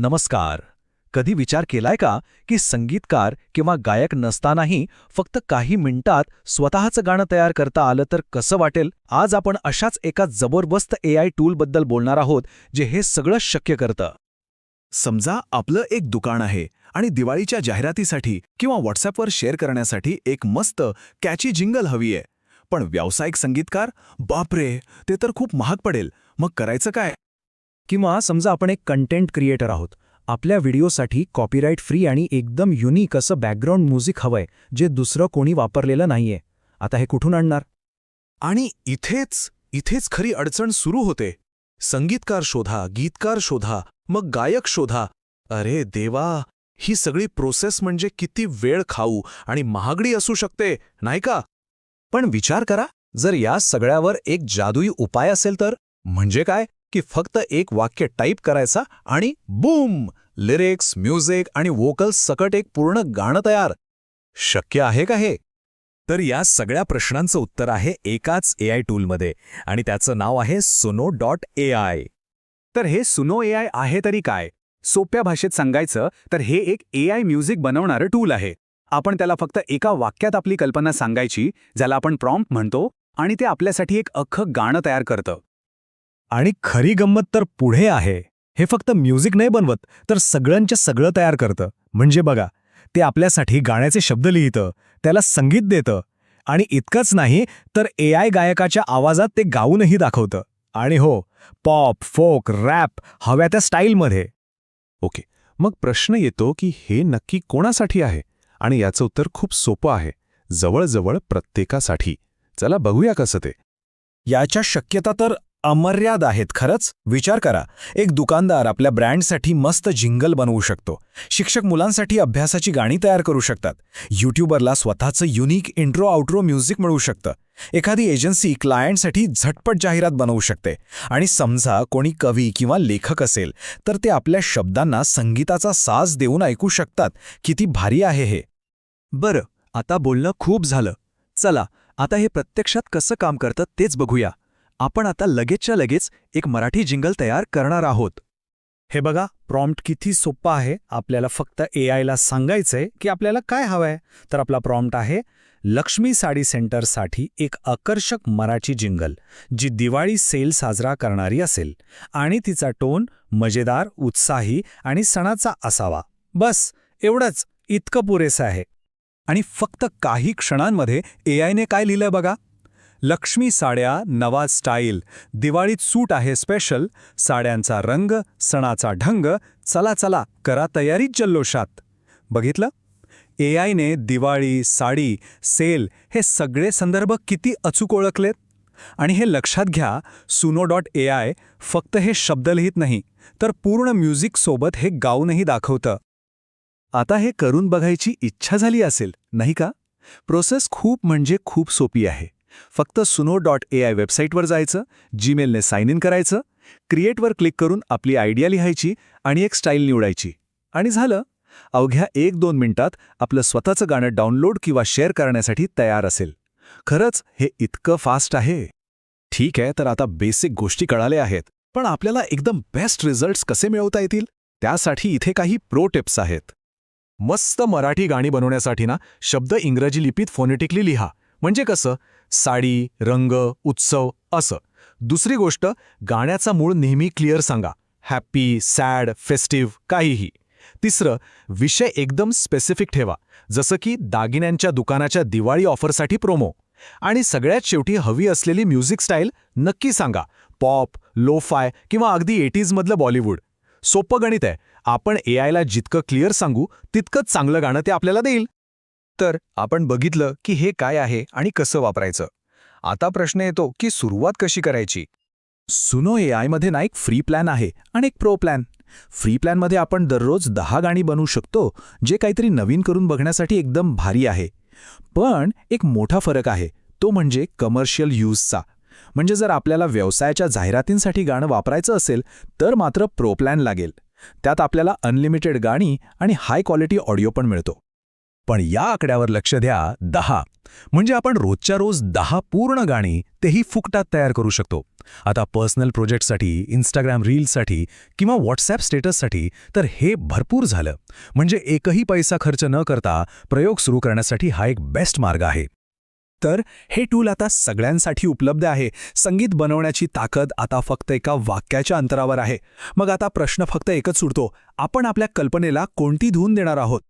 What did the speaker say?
नमस्कार. कधी विचार केलाय का की संगीतकार किंवा गायक नसतानाही फक्त काही मिनिटात स्वतःचं गाणं तयार करता आलं तर कसं वाटेल? आज आपण अशाच एका जबरदस्त ए आय टूलबद्दल बोलणार आहोत जे हे सगळं शक्य करतं. समजा आपलं एक दुकान आहे आणि दिवाळीच्या जाहिरातीसाठी किंवा व्हॉट्सॲपवर शेअर करण्यासाठी एक मस्त कॅची जिंगल हवी आहे. पण व्यावसायिक संगीतकार बापरे ते तर खूप महाग पडेल. मग करायचं काय? किंवा समजा आपण एक कंटेंट क्रिएटर आहोत आपल्या व्हिडिओसाठी कॉपीराईट फ्री आणि एकदम युनिक असं बॅकग्राऊंड म्युझिक हवंय जे दुसरं कोणी वापरलेलं नाहीये. आता हे कुठून आणणार? आणि इथेच इथेच खरी अडचण सुरू होते. संगीतकार शोधा गीतकार शोधा मग गायक शोधा. अरे देवा ही सगळी प्रोसेस म्हणजे किती वेळ खाऊ आणि महागडी असू शकते नाही का? पण विचार करा जर या सगळ्यावर एक जादुई उपाय असेल तर म्हणजे काय? की फक्त एक वाक्य टाईप करायचा आणि बूम! लिरिक्स म्युझिक आणि वोकल्स सकट एक पूर्ण गाणं तयार. शक्य आहे का हे? तर या सगळ्या प्रश्नांचं उत्तर आहे एकाच ए आय टूलमध्ये आणि त्याचं नाव आहे सोनो डॉट ए आय. तर हे सुनो ए आय आहे तरी काय? सोप्या भाषेत सांगायचं तर हे एक ए आय म्युझिक बनवणारं टूल आहे. आपण त्याला फक्त एका वाक्यात आपली कल्पना सांगायची ज्याला आपण प्रॉम्प्ट म्हणतो आणि ते आपल्यासाठी एक अख्खं गाणं तयार करतं. आणि खरी गंमत तर पुढे आहे. हे फक्त म्युझिक नाही बनवत तर सगळ्यांच्या सगळं तयार करतं. म्हणजे बघा ते आपल्यासाठी गाण्याचे शब्द लिहितं त्याला संगीत देतं. आणि इतकंच नाही तर ए आय गायकाच्या आवाजात ते गाऊनही दाखवतं. आणि हो पॉप फोक रॅप हव्या त्या स्टाईलमध्ये. ओके मग प्रश्न येतो की हे नक्की कोणासाठी आहे? आणि याचं उत्तर खूप सोपं आहे. जवळजवळ प्रत्येकासाठी. चला बघूया कसं ते. याच्या शक्यता तर अमर्याद आहेत खरंच? विचार करा. एक दुकानदार आपल्या ब्रँडसाठी मस्त जिंगल बनवू शकतो. शिक्षक मुलांसाठी अभ्यासाची गाणी तयार करू शकतात. यूट्यूबरला स्वतःचं युनिक इंट्रो आउट्रो म्युझिक मिळू शकतं. एखादी एजन्सी क्लायंटसाठी झटपट जाहिरात बनवू शकते. आणि समजा कोणी कवी किंवा लेखक असेल तर ते आपल्या शब्दांना संगीताचा साज देऊन ऐकू शकतात. किती भारी आहे हे. बरं आता बोलणं खूप झालं. चला आता हे प्रत्यक्षात कसं काम करतं तेच बघूया. आपण आता लगेचच्या लगेच एक मराठी जिंगल तयार करणार आहोत. हे बघा प्रॉम्प्ट किती सोप्पा आहे. आपल्याला फक्त ए आयला सांगायचंय की आपल्याला काय हवंय. तर आपला प्रॉम्प्ट आहे लक्ष्मी साडी सेंटरसाठी एक आकर्षक मराठी जिंगल जी दिवाळी सेल साजरा करणारी असेल. आणि तिचा टोन मजेदार उत्साही आणि सणाचा असावा. बस एवढंच. इतकं पुरेसं आहे. आणि फक्त काही क्षणांमध्ये ए आयने काय लिहिलंय बघा? लक्ष्मी साड्या नवा स्टाईल. दिवाळीत सूट आहे स्पेशल. साड्यांचा रंग सणाचा ढंग चला चला करा तयारीत जल्लोषात. बघितलं? ए आयने दिवाळी साडी सेल हे सगळे संदर्भ किती अचूक ओळखलेत? आणि हे लक्षात घ्या सुनो डॉट ए आय फक्त हे शब्द लिहित नाही तर पूर्ण म्युझिकसोबत हे गाऊनही दाखवतं. आता हे करून बघायची इच्छा झाली असेल नाही का? प्रोसेस खूप म्हणजे खूप सोपी आहे. फक्त सुनो डॉट ए आय वेबसाईटवर जायचं जीमेलने साइन इन करायचं क्रिएटवर क्लिक करून आपली आयडिया लिहायची आणि एक स्टाईल निवडायची. आणि झालं. अवघ्या एक दोन मिनिटात आपलं स्वतःचं गाणं डाउनलोड किंवा शेअर करण्यासाठी तयार असेल. खरंच हे इतकं फास्ट आहे. ठीक आहे तर आता बेसिक गोष्टी कळाल्या आहेत. पण आपल्याला एकदम बेस्ट रिझल्ट्स कसे मिळवता येतील? त्यासाठी इथे काही प्रो टिप्स आहेत. मस्त मराठी गाणी बनवण्यासाठी ना शब्द इंग्रजी लिपीत फोनेटिकली लिहा. म्हणजे कसं? साडी रंग उत्सव असं. दुसरी गोष्ट गाण्याचा मूळ नेहमी क्लिअर सांगा. हॅप्पी सॅड फेस्टिव्ह काहीही. तिसरं विषय एकदम स्पेसिफिक ठेवा. जसं की दागिन्यांच्या दुकानाच्या दिवाळी ऑफरसाठी प्रोमो. आणि सगळ्यात शेवटी हवी असलेली म्युझिक स्टाईल नक्की सांगा. पॉप लो फाय किंवा अगदी एटीजमधलं बॉलिवूड. सोपं गणित आहे. आपण ए आयला जितकं क्लिअर सांगू तितकंच चांगलं गाणं ते आपल्याला देईल. तर आपण बघितलं की हे काय आहे आणि कसं वापरायचं. आता प्रश्न येतो की सुरुवात कशी करायची? सुनो ए आयमध्ये ना एक फ्री प्लॅन आहे आणि एक प्रो प्लॅन. फ्री प्लॅनमध्ये आपण दररोज दहा गाणी बनवू शकतो जे काहीतरी नवीन करून बघण्यासाठी एकदम भारी आहे. पण एक मोठा फरक आहे तो म्हणजे कमर्शियल यूजचा म्हणजे जर आपल्याला व्यवसायाच्या जाहिरातींसाठी गाणं वापरायचं असेल तर मात्र प्रो प्लॅन लागेल. त्यात आपल्याला अनलिमिटेड गाणी आणि हाय क्वालिटी ऑडिओ पण मिळतो. पण या आकड्यावर लक्ष द्या दहा. म्हणजे आपण रोजच्या रोज दहा पूर्ण गाणी तेही फुकटात तयार करू शकतो. आता पर्सनल प्रोजेक्टसाठी इंस्टाग्राम रील्ससाठी किंवा व्हॉट्सॲप स्टेटससाठी तर हे भरपूर झालं. म्हणजे एकही पैसा खर्च न करता प्रयोग सुरू करण्यासाठी हा एक बेस्ट मार्ग आहे. तर हे टूल आता सगळ्यांसाठी उपलब्ध आहे. संगीत बनवण्याची ताकद आता फक्त एका वाक्याच्या अंतरावर आहे. मग आता प्रश्न फक्त एकच सुटतो आपण आपल्या कल्पनेला कोणती धून देणार आहोत?